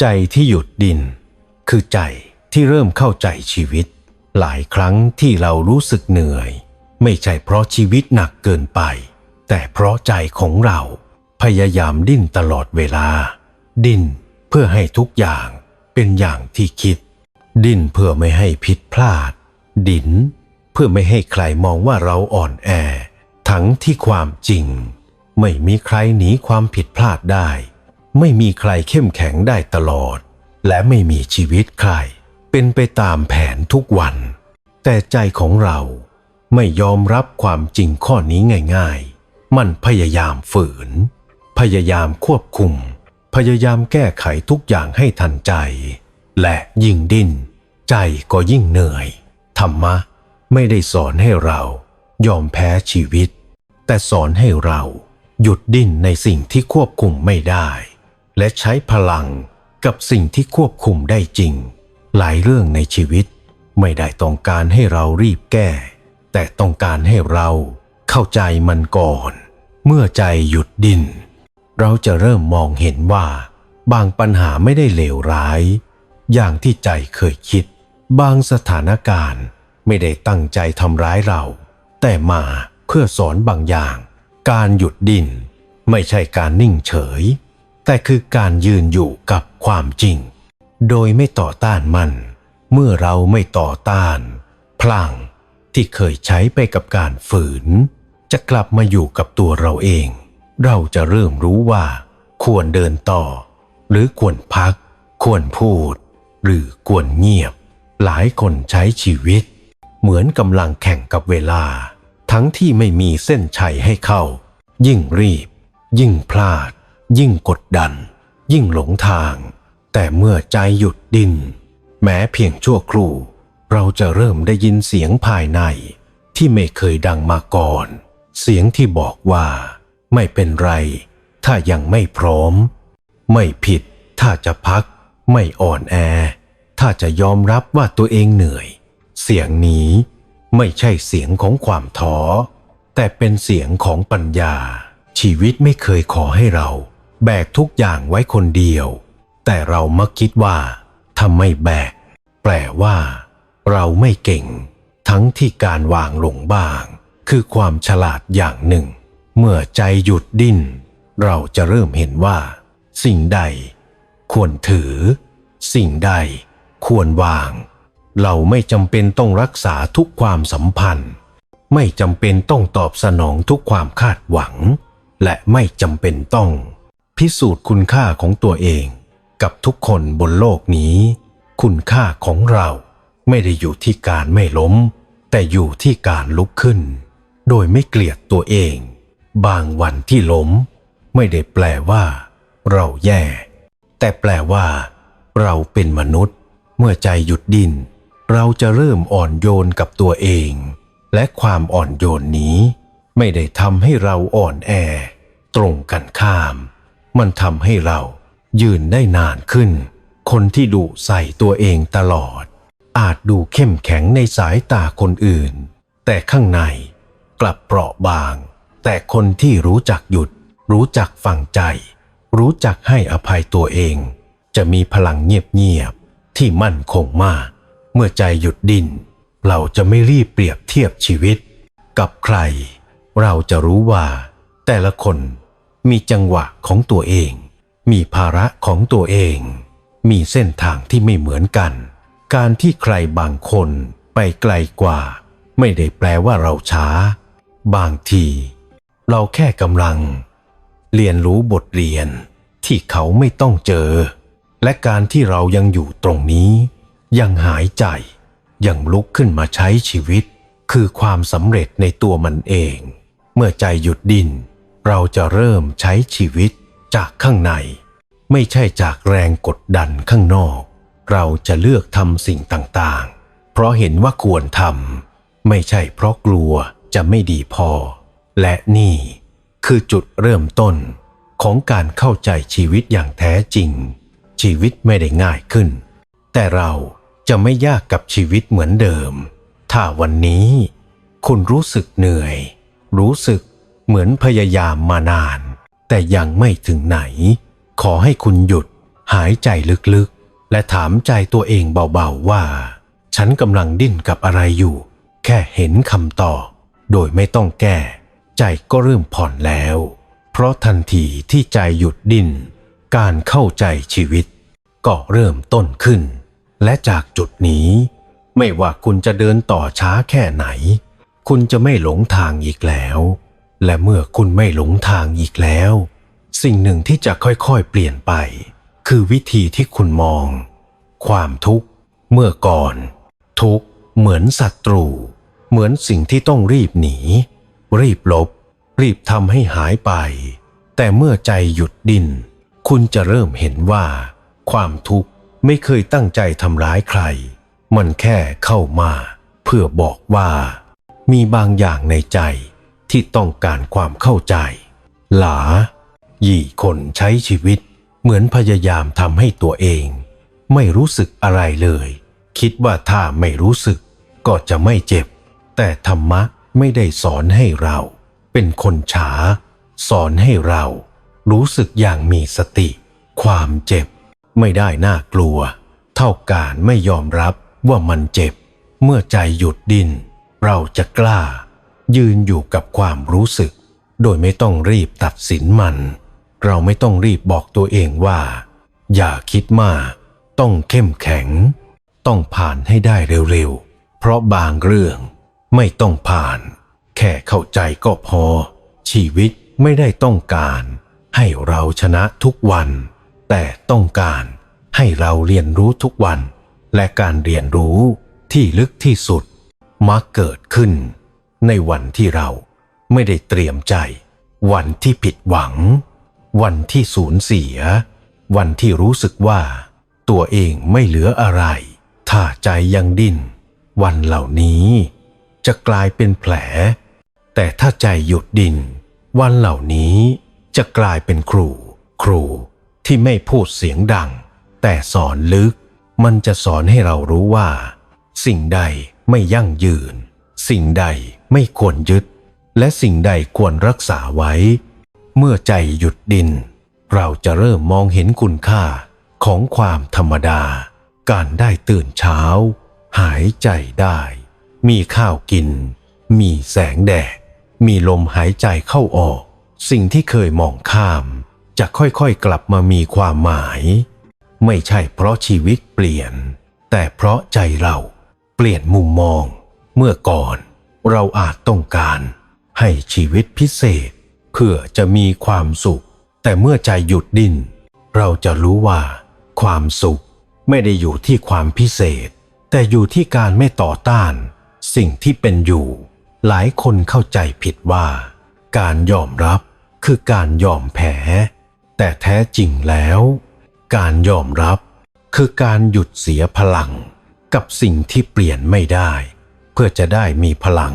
ใจที่หยุดดิน คือใจที่เริ่มเข้าใจชีวิต หลายครั้งที่เรารู้สึกเหนื่อย ไม่ใช่เพราะชีวิตหนักเกินไป แต่เพราะใจของเราพยายามดิ้นตลอดเวลา ดิ้นเพื่อให้ทุกอย่างเป็นอย่างที่คิด ดิ้นเพื่อไม่ให้ผิดพลาด ดิ้นเพื่อไม่ให้ใครมองว่าเราอ่อนแอ ทั้งที่ความจริง ไม่มีใครหนีความผิดพลาดได้ ไม่มีใครเข้มแข็งได้ตลอด และไม่มีชีวิตใคร เป็นไปตามแผนทุกวัน แต่ใจของเราไม่ยอมรับความจริงข้อนี้ง่าย ๆ มันพยายามฝืน พยายามควบคุม พยายามแก้ไขทุกอย่างให้ทันใจ และยิ่งดิ้น ใจก็ยิ่งเหนื่อย ธรรมะไม่ได้สอนให้เรายอมแพ้ชีวิต แต่สอนให้เราหยุดดิ้นในสิ่งที่ควบคุมไม่ได้ และใช้พลังกับสิ่งที่ควบคุมได้จริง หลายเรื่องในชีวิตไม่ได้ต้องการให้เรารีบแก้ แต่ต้องการให้เราเข้าใจมันก่อน เมื่อใจหยุดดิ้นเราจะเริ่มมองเห็นว่า บางปัญหาไม่ได้เลวร้าย อย่างที่ใจเคยคิด บางสถานการณ์ไม่ได้ตั้งใจทำร้ายเรา แต่มาเพื่อสอนบางอย่าง การหยุดดิ้นไม่ใช่การนิ่งเฉย แต่คือการยืนอยู่กับความจริง โดยไม่ต่อต้านมัน เมื่อเราไม่ต่อต้าน พลังที่เคยใช้ไปกับการฝืน จะกลับมาอยู่กับตัวเราเอง เราจะเริ่มรู้ว่า ควรเดินต่อ หรือควรพัก ควรพูด หรือควรเงียบ หลายคนใช้ชีวิต เหมือนกำลังแข่งกับเวลา ทั้งที่ไม่มีเส้นชัยให้เข้า ยิ่งรีบ ยิ่งพลาด ยิ่งกดดัน ยิ่งหลงทาง แต่เมื่อใจหยุดดิ้นแม้เพียงชั่วครู่เราจะเริ่มได้ยินเสียงภายในที่ไม่เคยดังมาก่อน เสียงที่บอกว่า ไม่เป็นไร ถ้ายังไม่พร้อม ไม่ผิด ถ้าจะพัก ไม่อ่อนแอ ถ้าจะยอมรับว่าตัวเองเหนื่อย เสียงนี้ไม่ใช่เสียงของความท้อแต่เป็นเสียงของปัญญา ชีวิตไม่เคยขอให้เรา แบกทุกอย่างไว้คนเดียว แต่เรามักคิดว่าถ้าไม่แบก แปลว่า เราไม่เก่ง ทั้งที่การวางลงบ้าง คือความฉลาดอย่างหนึ่ง เมื่อใจหยุดดิ้น เราจะเริ่มเห็นว่า สิ่งใด ควรถือ สิ่งใด ควรวาง เราไม่จำเป็นต้องรักษาทุกความสัมพันธ์ ไม่จำเป็นต้องตอบสนองทุกความคาดหวัง และไม่จำเป็นต้อง พิสูจน์คุณค่าของตัวเองกับทุกคนบนโลกนี้ คุณค่าของเราไม่ได้อยู่ที่การไม่ล้ม แต่อยู่ที่การลุกขึ้น โดยไม่เกลียดตัวเอง บางวันที่ล้ม ไม่ได้แปลว่า เราแย่ แต่แปลว่า เราเป็นมนุษย์ เมื่อใจหยุดดิ้นเราจะเริ่มอ่อนโยนกับตัวเอง และความอ่อนโยนนี้ ไม่ได้ทำให้เราอ่อนแอ ตรงกันข้าม มันทำให้เรายืนได้นานขึ้น คนที่ดุใส่ตัวเองตลอด อาจดูเข้มแข็งในสายตาคนอื่น แต่ข้างในกลับเปราะบาง แต่คนที่รู้จักหยุด รู้จักฟังใจ รู้จักให้อภัยตัวเอง จะมีพลังเงียบๆที่มั่นคงมาก เมื่อใจหยุดดิ้นเราจะไม่รีบเปรียบเทียบชีวิต กับใคร เราจะรู้ว่า แต่ละคน มีจังหวะของตัวเอง มีภาระของตัวเอง มีเส้นทางที่ไม่เหมือนกัน การที่ใครบางคนไปไกลกว่า ไม่ได้แปลว่าเราช้า บางที เราแค่กำลัง เรียนรู้บทเรียนที่เขาไม่ต้องเจอ และการที่เรายังอยู่ตรงนี้ ยังหายใจ ยังลุกขึ้นมาใช้ชีวิต คือความสำเร็จในตัวมันเอง เมื่อใจหยุดดิน เราจะเริ่มใช้ชีวิตจากข้างใน ไม่ใช่จากแรงกดดันข้างนอก เราจะเลือกทำสิ่งต่างๆ เพราะเห็นว่าควรทำไม่ใช่เพราะกลัวจะไม่ดีพอ และนี่คือจุดเริ่มต้นของการเข้าใจชีวิตอย่างแท้จริง ชีวิตไม่ได้ง่ายขึ้น แต่เราจะไม่ยากกับชีวิตเหมือนเดิม ถ้าวันนี้ คุณรู้สึกเหนื่อย รู้สึก เหมือนพยายามมานาน แต่ยังไม่ถึงไหน ขอให้คุณหยุดหายใจลึกๆ และถามใจตัวเองเบาๆว่า ฉันกำลังดิ้นกับอะไรอยู่ แค่เห็นคำตอบโดยไม่ต้องแก้ ใจก็เริ่มผ่อนแล้ว เพราะทันทีที่ใจหยุดดิ้นการเข้าใจชีวิต ก็เริ่มต้นขึ้น และจากจุดนี้ ไม่ว่าคุณจะเดินต่อช้าแค่ไหน คุณจะไม่หลงทางอีกแล้ว และเมื่อคุณไม่หลงทางอีกแล้ว สิ่งหนึ่งที่จะค่อยๆเปลี่ยนไป คือวิธีที่คุณมอง ความทุกข์ เมื่อก่อน ทุกข์เหมือนศัตรู เหมือนสิ่งที่ต้องรีบหนี รีบลบ รีบทำให้หายไป แต่เมื่อใจหยุดดิน คุณจะเริ่มเห็นว่า ความทุกข์ไม่เคยตั้งใจทำร้ายใคร มันแค่เข้ามา เพื่อบอกว่า มีบางอย่างในใจ ที่ต้องการความเข้าใจ หลา หยี่คนใช้ชีวิต เหมือนพยายามทำให้ตัวเอง ไม่รู้สึกอะไรเลย คิดว่าถ้าไม่รู้สึกก็จะไม่เจ็บ แต่ธรรมะไม่ได้สอนให้เรา เป็นคนช้าสอนให้เรา รู้สึกอย่างมีสติ ความเจ็บ ไม่ได้น่ากลัว เท่าการไม่ยอมรับว่ามันเจ็บ เมื่อใจหยุดดิน เราจะกล้า ยืนอยู่กับความรู้สึก โดยไม่ต้องรีบตัดสินมัน เราไม่ต้องรีบบอกตัวเองว่า อย่าคิดมาก ต้องเข้มแข็ง ต้องผ่านให้ได้เร็วๆ เพราะบางเรื่องไม่ต้องผ่าน แค่เข้าใจก็พอ ชีวิตไม่ได้ต้องการ ให้เราชนะทุกวัน แต่ต้องการให้เราเรียนรู้ทุกวัน และการเรียนรู้ที่ลึกที่สุดมักเกิดขึ้น ในวันที่เราไม่ได้เตรียมใจ วันที่ผิดหวัง วันที่สูญเสีย วันที่รู้สึกว่า ตัวเองไม่เหลืออะไร ถ้าใจยังดิ้น วันเหล่านี้จะกลายเป็นแผล แต่ถ้าใจหยุดดิ้นวันเหล่านี้จะกลายเป็นครู ครูที่ไม่พูดเสียงดัง แต่สอนลึก มันจะสอนให้เรารู้ว่า สิ่งใดไม่ยั่งยืน สิ่งใด ไม่ควรยึด และสิ่งใดควรรักษาไว้ เมื่อใจหยุดดิน เราจะเริ่มมองเห็นคุณค่าของความธรรมดา การได้ตื่นเช้า หายใจได้ มีข้าวกิน มีแสงแดด มีลมหายใจเข้าออก สิ่งที่เคยมองข้าม จะค่อยๆกลับมามีความหมาย ไม่ใช่เพราะชีวิตเปลี่ยน แต่เพราะใจเราเปลี่ยนมุมมองเมื่อก่อน เราอาจต้องการให้ชีวิตพิเศษ เพื่อจะมีความสุข แต่เมื่อใจหยุดดิ้น เราจะรู้ว่า ความสุขไม่ได้อยู่ที่ความพิเศษ แต่อยู่ที่การไม่ต่อต้าน สิ่งที่เป็นอยู่ หลายคนเข้าใจผิดว่า การยอมรับคือการยอมแพ้ แต่แท้จริงแล้ว การยอมรับคือการหยุดเสียพลัง กับสิ่งที่เปลี่ยนไม่ได้ พื่อจะได้มีพลัง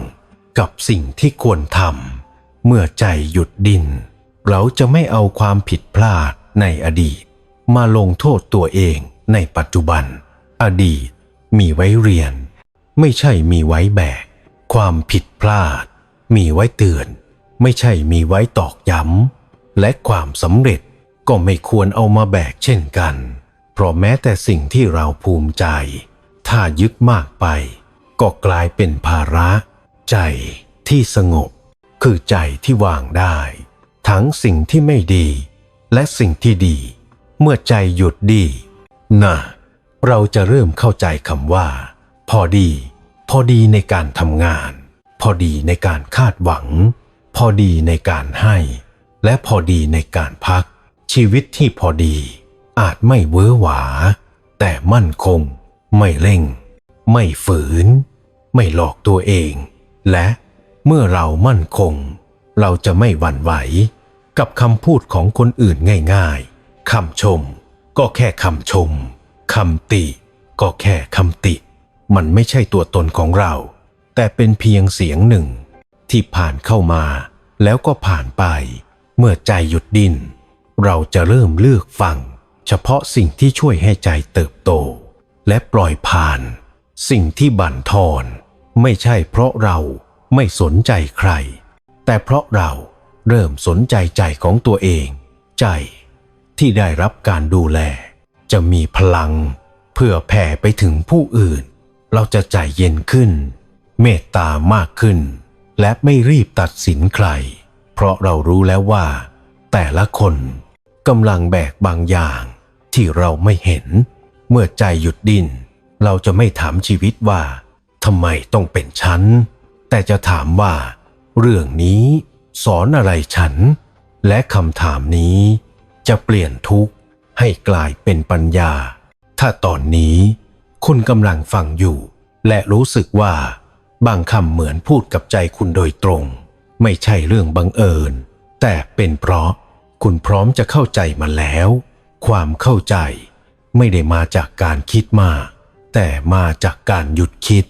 กับสิ่งที่ควรทำเมื่อใจหยุดดิน เราจะไม่เอาความผิดพลาดในอดีต มาลงโทษตัวเองในปัจจุบัน อดีตมีไว้เรียน ไม่ใช่มีไว้แบก ความผิดพลาด มีไว้เตือน ไม่ใช่มีไว้ตอกย้ำ และความสำเร็จก็ไม่ควรเอามาแบกเช่นกัน เพราะแม้แต่สิ่งที่เราภูมิใจ ถ้ายึดมากไป ก็กลายเป็นภาระ ใจที่สงบ คือใจที่วางได้ ทั้งสิ่งที่ไม่ดี และสิ่งที่ดี เมื่อใจหยุดดีน่ะเราจะเริ่มเข้าใจคำว่า พอดี พอดีในการทำงาน พอดีในการคาดหวัง พอดีในการให้ และพอดีในการพัก ชีวิตที่พอดี อาจไม่เวอหวา แต่มั่นคง ไม่เร่ง ไม่ฝืน ไม่หลอกตัวเอง และเมื่อเรามั่นคง เราจะไม่หวั่นไหว กับคำพูดของคนอื่นง่ายๆคำชม ก็แค่คำชมคำติ ก็แค่คำติ มันไม่ใช่ตัวตนของเรา แต่เป็นเพียงเสียงหนึ่ง ที่ผ่านเข้ามา แล้วก็ผ่านไป เมื่อใจหยุดดินเราจะเริ่มเลือกฟัง เฉพาะสิ่งที่ช่วยให้ใจเติบโต และปล่อยผ่าน สิ่งที่บั่นทอน ไม่ใช่เพราะเราไม่สนใจใคร แต่เพราะเราเริ่มสนใจใจของตัวเอง ใจที่ได้รับการดูแล จะมีพลัง เพื่อแผ่ไปถึงผู้อื่น เราจะใจเย็นขึ้น เมตตามากขึ้น และไม่รีบตัดสินใคร เพราะเรารู้แล้วว่า แต่ละคนกำลังแบกบางอย่าง ที่เราไม่เห็น เมื่อใจหยุดดิ้นเราจะไม่ถามชีวิตว่า ทำไมต้องเป็นฉัน แต่จะถามว่า เรื่องนี้สอนอะไรฉัน และคำถามนี้จะเปลี่ยนทุกข์ให้กลายเป็นปัญญา ถ้าตอนนี้คุณกำลังฟังอยู่ และรู้สึกว่า บางคำเหมือนพูดกับใจคุณโดยตรง ไม่ใช่เรื่องบังเอิญ แต่เป็นเพราะคุณพร้อมจะเข้าใจมันแล้ว ความเข้าใจไม่ได้มาจากการคิดมาก แต่มาจากการหยุดคิด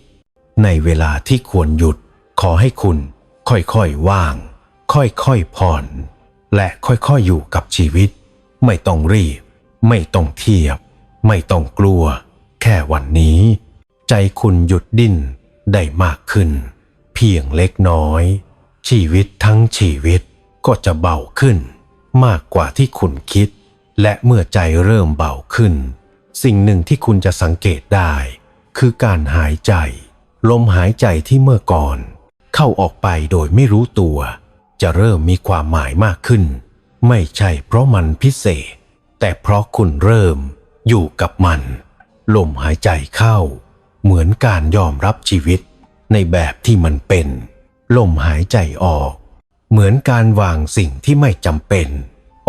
ในเวลาที่ควรหยุด ขอให้คุณค่อยๆว่าง ค่อยๆผ่อน และค่อยๆอยู่กับชีวิต ไม่ต้องรีบ ไม่ต้องเทียบ ไม่ต้องกลัว แค่วันนี้ ใจคุณหยุดดิ้นได้มากขึ้น เพียงเล็กน้อย ชีวิตทั้งชีวิตก็จะเบาขึ้น มากกว่าที่คุณคิด และเมื่อใจเริ่มเบาขึ้น สิ่งหนึ่งที่คุณจะสังเกตได้ คือการหายใจ ลมหายใจที่เมื่อก่อน เข้าออกไปโดยไม่รู้ตัว จะเริ่มมีความหมายมากขึ้น ไม่ใช่เพราะมันพิเศษ แต่เพราะคุณเริ่มอยู่กับมัน ลมหายใจเข้า เหมือนการยอมรับชีวิต ในแบบที่มันเป็น ลมหายใจออก เหมือนการวางสิ่งที่ไม่จำเป็น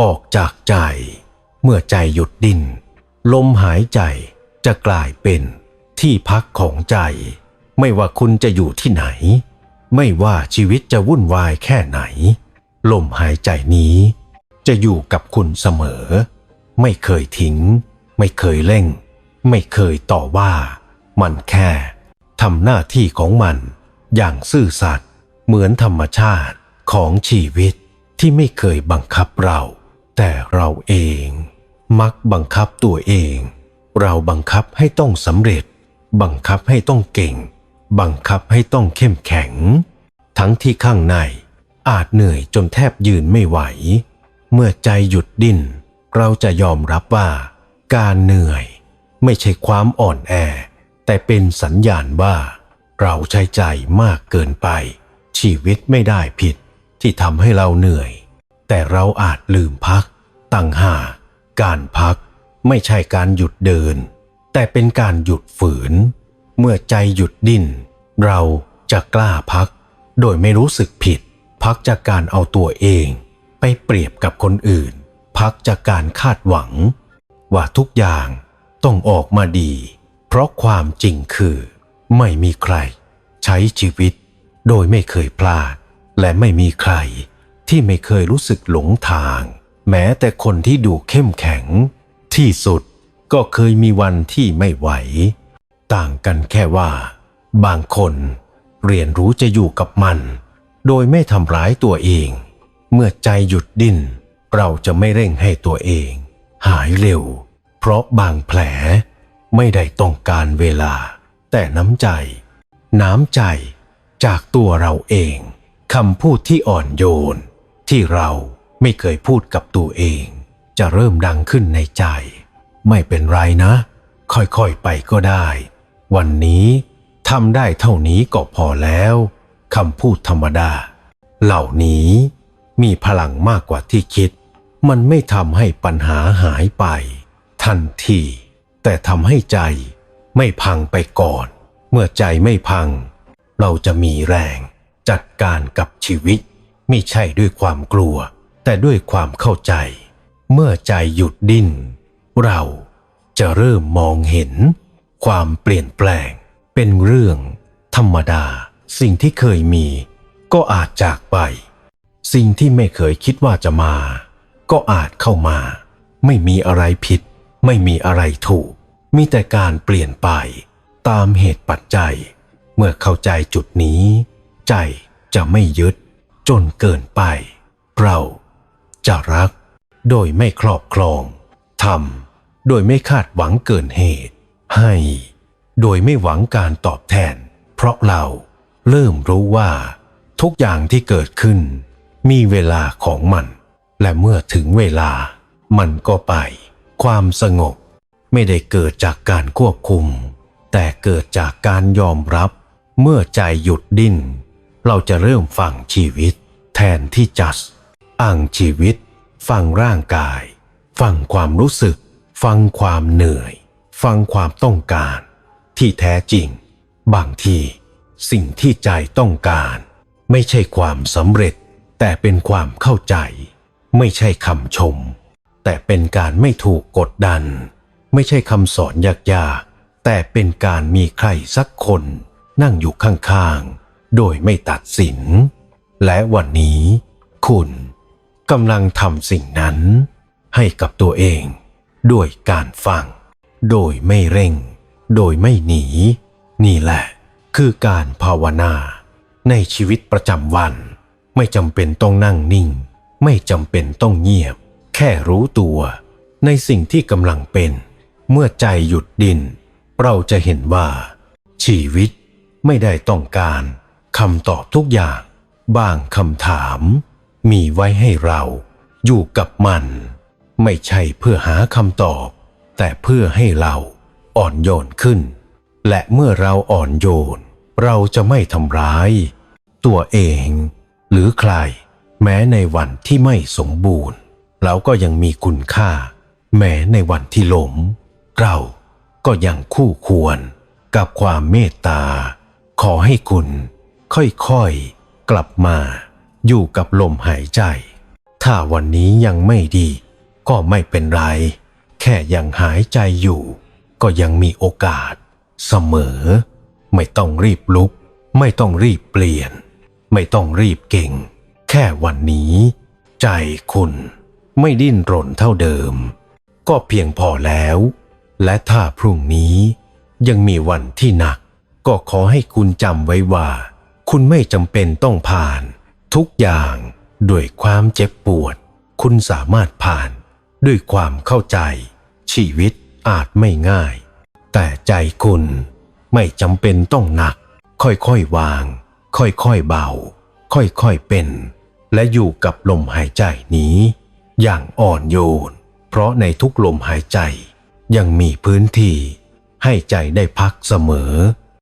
ออกจากใจ เมื่อใจหยุดดิ้นลมหายใจจะกลายเป็นที่พักของใจ ไม่ว่าคุณจะอยู่ที่ไหน ไม่ว่าชีวิตจะวุ่นวายแค่ไหน ลมหายใจนี้ จะอยู่กับคุณเสมอ ไม่เคยทิ้ง ไม่เคยเร่ง ไม่เคยต่อว่า มันแค่ทำหน้าที่ของมันอย่างซื่อสัตย์เหมือนธรรมชาติของชีวิตที่ไม่เคยบังคับเรา แต่เราเอง มักบังคับตัวเอง เราบังคับให้ต้องสำเร็จ บังคับให้ต้องเก่ง บังคับให้ต้องเข้มแข็ง ทั้งที่ข้างในอาจเหนื่อยจนแทบยืนไม่ไหว เมื่อใจหยุดดิ้นเราจะยอมรับว่า การเหนื่อยไม่ใช่ความอ่อนแอ แต่เป็นสัญญาณว่า เราใช้ใจมากเกินไป ชีวิตไม่ได้ผิดที่ทำให้เราเหนื่อย แต่เราอาจลืมพัก ตั้งหากการพักไม่ใช่การหยุดเดิน แต่เป็นการหยุดฝืน เมื่อใจหยุดดิ้น เราจะกล้าพัก โดยไม่รู้สึกผิด พักจากการเอาตัวเอง ไปเปรียบกับคนอื่น พักจากการคาดหวัง ว่าทุกอย่างต้องออกมาดี เพราะความจริงคือ ไม่มีใคร ใช้ชีวิต โดยไม่เคยพลาด และไม่มีใคร ที่ไม่เคยรู้สึกหลงทาง แม้แต่คนที่ดูเข้มแข็ง ที่สุดก็เคยมีวันที่ไม่ไหว ต่างกันแค่ว่า บางคนเรียนรู้จะอยู่กับมัน โดยไม่ทำร้ายตัวเอง เมื่อใจหยุดดิ้น เราจะไม่เร่งให้ตัวเอง หายเร็ว เพราะบางแผลไม่ได้ต้องการเวลา แต่น้ำใจ น้ำใจจากตัวเราเองคำพูดที่อ่อนโยน ที่เราไม่เคยพูดกับตัวเอง จะเริ่มดังขึ้นในใจ ไม่เป็นไรนะ ค่อยๆไปก็ได้ วันนี้ทำได้เท่านี้ก็พอแล้วคำพูดธรรมดา เหล่านี้มีพลังมากกว่าที่คิด มันไม่ทำให้ปัญหาหายไป ทันที แต่ทำให้ใจไม่พังไปก่อน เมื่อใจไม่พัง เราจะมีแรง จัดการกับชีวิต ไม่ใช่ด้วยความกลัว แต่ด้วยความเข้าใจ เมื่อใจหยุดดิ้น เราจะเริ่มมองเห็น ความเปลี่ยนแปลง เป็นเรื่องธรรมดา สิ่งที่เคยมี ก็อาจจากไป สิ่งที่ไม่เคยคิดว่าจะมา ก็อาจเข้ามา ไม่มีอะไรผิด ไม่มีอะไรถูก มีแต่การเปลี่ยนไป ตามเหตุปัจจัย เมื่อเข้าใจจุดนี้ ใจจะไม่ยึด จนเกินไป เราจะรัก โดยไม่ครอบครองทำโดยไม่คาดหวังเกินเหตุ ให้ โดยไม่หวังการตอบแทน เพราะเราเริ่มรู้ว่า ทุกอย่างที่เกิดขึ้น มีเวลาของมัน และเมื่อถึงเวลา มันก็ไป ความสงบไม่ได้เกิดจากการควบคุม แต่เกิดจากการยอมรับ เมื่อใจหยุดดิ้น เราจะเริ่มฟังชีวิต แทนที่จัดอ่างชีวิต ฟังร่างกาย ฟังความรู้สึก ฟังความเหนื่อย ฟังความต้องการที่แท้จริง บางทีสิ่งที่ใจต้องการ ไม่ใช่ความสำเร็จ แต่เป็นความเข้าใจ ไม่ใช่คำชม แต่เป็นการไม่ถูกกดดัน ไม่ใช่คำสอนยากๆแต่เป็นการมีใครสักคนนั่งอยู่ข้างๆ โดยไม่ตัดสิน และวันนี้ คุณกำลังทำสิ่งนั้น ให้กับตัวเอง ด้วยการฟัง โดยไม่เร่ง โดยไม่หนี นี่แหละ คือการภาวนา ในชีวิตประจำวัน ไม่จำเป็นต้องนั่งนิ่ง ไม่จำเป็นต้องเงียบ แค่รู้ตัว ในสิ่งที่กำลังเป็น เมื่อใจหยุดดิน เราจะเห็นว่า ชีวิตไม่ได้ต้องการคำตอบทุกอย่างบางคำถาม มีไว้ให้เราอยู่กับมัน ไม่ใช่เพื่อหาคำตอบ แต่เพื่อให้เราอ่อนโยนขึ้น และเมื่อเราอ่อนโยน เราจะไม่ทำร้าย ตัวเอง หรือใคร แม้ในวันที่ไม่สมบูรณ์ เราก็ยังมีคุณค่า แม้ในวันที่ลม เราก็ยังคู่ควรกับความเมตตา ขอให้คุณ ค่อยๆ กลับมา อยู่กับลมหายใจ ถ้าวันนี้ยังไม่ดี ก็ไม่เป็นไร แค่ยังหายใจอยู่ ก็ยังมีโอกาส เสมอ ไม่ต้องรีบลุก ไม่ต้องรีบเปลี่ยน ไม่ต้องรีบเก่ง แค่วันนี้ ใจคุณไม่ดิ้นรนเท่าเดิม ก็เพียงพอแล้ว และถ้าพรุ่งนี้ยังมีวันที่หนัก ก็ขอให้คุณจำไว้ว่า คุณไม่จำเป็นต้องผ่าน ทุกอย่างด้วยความเจ็บปวด คุณสามารถผ่านด้วยความเข้าใจ ชีวิตอาจไม่ง่าย แต่ใจคุณไม่จำเป็นต้องหนัก ค่อยๆวาง ค่อยๆเบา ค่อยๆเป็น และอยู่กับลมหายใจนี้ อย่างอ่อนโยน เพราะในทุกลมหายใจยังมีพื้นที่ให้ใจได้พักเสมอ